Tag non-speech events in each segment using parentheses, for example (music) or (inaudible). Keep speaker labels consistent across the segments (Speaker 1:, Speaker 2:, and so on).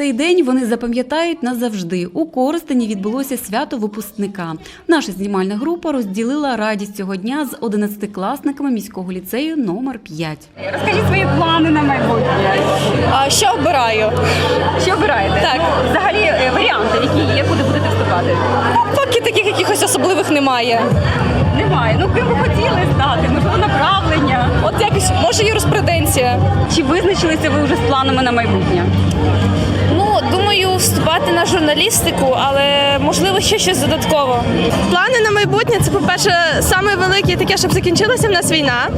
Speaker 1: Цей день вони запам'ятають назавжди. У Коростені відбулося свято випускника. Наша знімальна група розділила радість цього дня з 11-класниками міського ліцею номер 5.
Speaker 2: Розкажіть свої плани на майбутнє.
Speaker 3: А що обираю?
Speaker 2: Що обираєте?
Speaker 3: Так.
Speaker 2: Ну, взагалі е, варіанти, які є, куди будете вступати?
Speaker 3: Поки таких якихось особливих немає.
Speaker 2: Немає. Ну ким ви хотіли стати? Можливо, направлення.
Speaker 3: От якось може юриспруденція.
Speaker 2: Чи визначилися ви вже з планами на майбутнє?
Speaker 3: Ну вступати на журналістику, але можливо ще щось додатково.
Speaker 4: Плани на майбутнє це, по-перше, саме велике таке, щоб закінчилася в нас війна.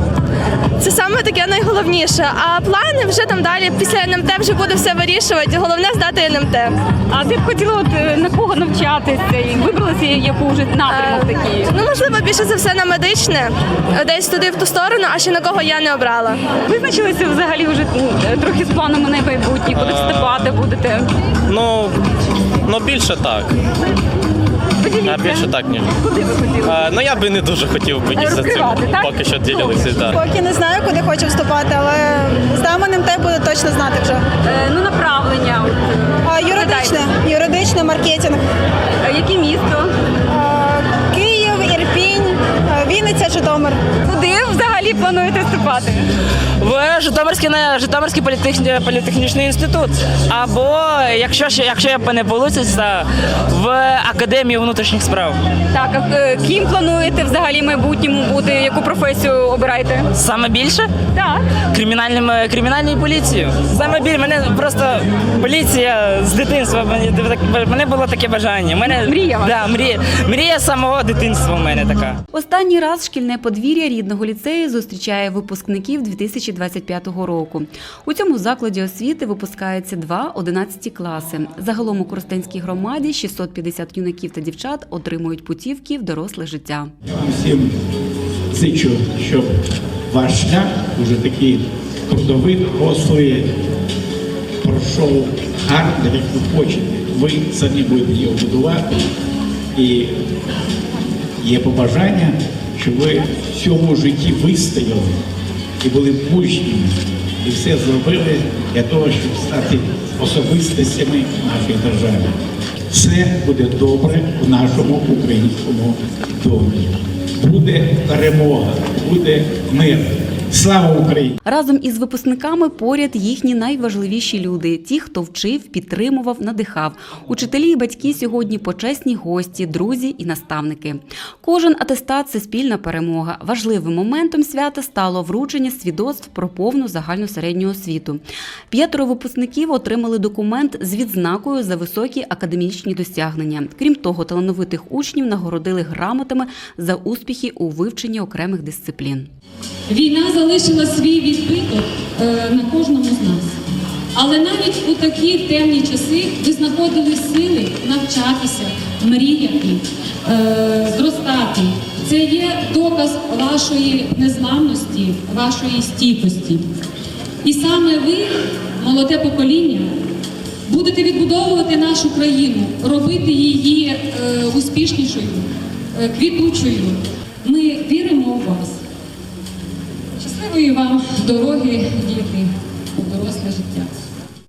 Speaker 4: Це саме таке найголовніше. А плани вже там далі після НМТ вже буде все вирішувати. Головне здати НМТ.
Speaker 2: А ти б хотіла от, е, на кого навчатися і вибралася яку вже напрямок такий?
Speaker 4: Ну, можливо, більше за все на медичне, десь туди в ту сторону, а ще на кого я не обрала.
Speaker 2: Визначилися взагалі вже м, трохи з планами на майбутнє, куди вступати будете?
Speaker 5: Ну, ну більше так. А більше так, ні.
Speaker 2: Куди ви хотіли?
Speaker 5: А, ну я би не дуже хотів би із за цим
Speaker 2: Розкривати, так?
Speaker 5: поки що ділилися. Так.
Speaker 6: Поки не знаю, куди хочу вступати, але здамо НМТ буду точно знати вже.
Speaker 2: Е, ну, направлення. От, е,
Speaker 6: А, юридичне, юридичне, маркетинг.
Speaker 2: е, Яке місто?
Speaker 6: А, Київ, Ірпінь, а, Вінниця, Житомир.
Speaker 2: Куди взагалі плануєте вступати?
Speaker 7: в Житомирський Житомирський політехні- політехнічний інститут. Або якщо ще якщо я не вийде, в академію внутрішніх справ.
Speaker 2: Так, а е, ким плануєте взагалі в майбутньому бути? Яку професію обираєте?
Speaker 7: Саме більше
Speaker 2: Так.
Speaker 7: кримінальним е, кримінальною поліцією. Саме більше мене просто поліція з дитинства. Мене було таке бажання. Мене
Speaker 2: Мрія
Speaker 7: да, мрія, мрія самого дитинства. У мене така.
Speaker 1: Останній раз шкільне подвір'я рідного ліцею зустрічає випускників 2025 року. У цьому закладі освіти випускаються два 11 класи. Загалом у Коростенській громаді 650 юнаків та дівчат отримують путівки в доросле життя.
Speaker 8: Всім зичу, щоб ваш шлях уже такий трудовий, послує, пройшов гарно, як ви хочете. Ви самі будете його будувати. І є побажання, щоб ви в цьому житті вистояли і були мужніми, і все зробили для того, щоб стати особистостями нашої держави. Все буде добре в нашому українському домі. Буде перемога, буде мир. Слава Україні!
Speaker 1: Разом із випускниками поряд їхні найважливіші люди ті, хто вчив, підтримував, надихав. Учителі і батьки сьогодні почесні гості, друзі і наставники. Кожен атестат це спільна перемога. Важливим моментом свята стало вручення свідоцтв про повну загальну середню освіту. П'ятеро випускників отримали документ з відзнакою за високі академічні досягнення. Крім того, талановитих учнів нагородили грамотами за успіхи у вивченні окремих дисциплін.
Speaker 9: Війна залишила свій відбиток е, на кожному з нас. Але навіть у такі темні часи ви знаходили сили навчатися, мріяти, е, зростати. Це є доказ вашої незламності, вашої стійкості. І саме ви, молоде покоління, будете відбудовувати нашу країну, робити її е, успішнішою, квітучою. Дороги, діти, у доросле життя.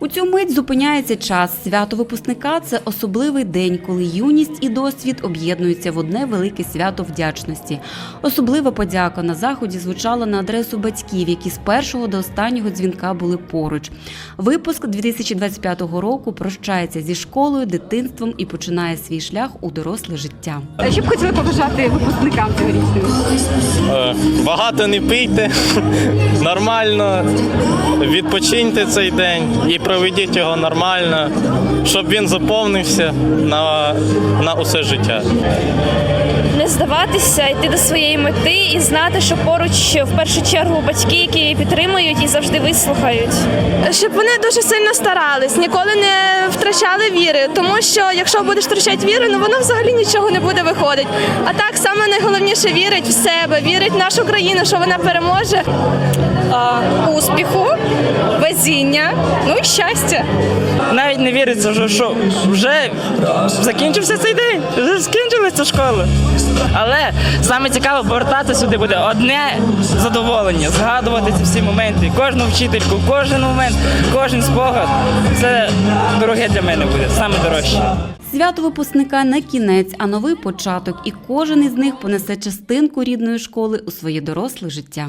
Speaker 1: У цю мить зупиняється час. Свято випускника це особливий день, коли юність і досвід об'єднуються в одне велике свято вдячності. Особлива подяка на заході звучала на адресу батьків, які з першого до останнього дзвінка були поруч. Випуск 2025 року прощається зі школою, дитинством і починає свій шлях у доросле життя.
Speaker 2: А Що б хотіли побажати випускникам цьогорічним?
Speaker 5: Е, Багато не пийте, (laughs) нормально відпочиньте цей день і проведіть його нормально, щоб він заповнився на, на усе життя.
Speaker 3: Не здаватися, йти до своєї мети і знати, що поруч в першу чергу батьки, які підтримують і завжди вислухають.
Speaker 4: Щоб вони дуже сильно старались, ніколи не втрачали віри, тому що якщо будеш втрачати віру, ну воно взагалі нічого не буде виходити. А так саме найголовніше вірить в себе, вірить в нашу країну, що вона переможе.
Speaker 3: Успіху, везіння, ну і щастя.
Speaker 7: Навіть не віриться, вже, що вже закінчився цей день, вже скінчилася школа. Але саме цікаво повертатися сюди буде одне задоволення, згадувати ці всі моменти, кожну вчительку, кожен момент, кожен спогад. Це дороге для мене буде, саме дорожче.
Speaker 1: Свято випускника не кінець, а новий початок, і кожен із них понесе частинку рідної школи у своє доросле життя.